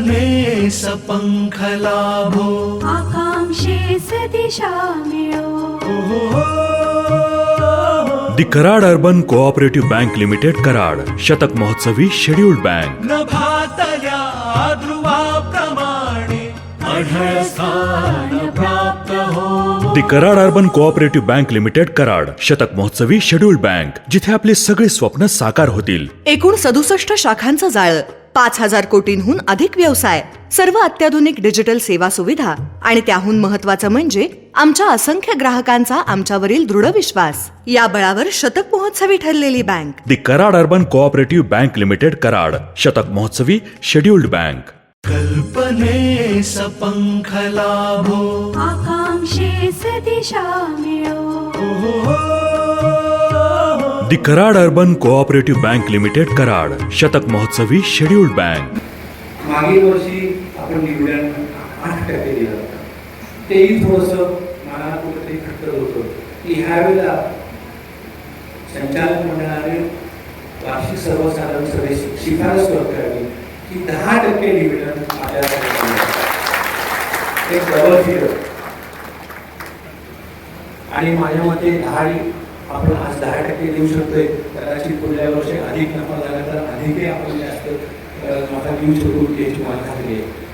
कल्पने सपंख लाभो। आकांक्षेस दिशा मिळो। The Karad urban cooperative bank limited Karad शतक महोत्सवी शेड्यूल्ड बँक. नभातल्या ध्रुवाप्रमाणे अढळ स्थान प्राप्त हो। The Karad urban cooperative bank limited Karad शतक महोत्सवी शेड्यूल्ड बँक जिथे आपली सगळी स्वप्न साकार होतील. एकूण सदुसष्ट शाखांचं जाळं पाच हजार कोटींहून अधिक व्यवसाय सर्व अत्याधुनिक डिजिटल सेवा सुविधा आणि त्याहून महत्वाचं म्हणजे आमच्या असंख्य ग्राहकांचा आमच्यावरील दृढ विश्वास. या बळावर शतक महोत्सवी ठरलेली bank. The Karad urban cooperative bank limited Karad शतक महोत्सवी शेड्यूल्ड बँक. कल्पने सपंख लाभो. आकांक्षेस दिशा मिळो. The Karad urban cooperative bank limited Karad शतक महोत्सवी शेड्यूल्ड बँक. मागील वर्षी आपण डिव्हिडंड आठ टक्के दिलं होतं. तेही थोडंसं मला कुठेतरी खटकत होतं. की ह्यावेळेला संचालक मंडळाने वार्षिक सर्वसाधारण सभेची शिफारस करत करावी की दहा टक्के डिव्हिडंड आपल्याला एक डबल फिगर आणि माझ्या मते दहा आपण आज दहा टक्के देऊ शकतोय. कदाचित पुढल्या वर्षी अधिक नफा झाला तर अधिकही आपण जास्त नफा देऊ शकू याची मला खात्री आहे.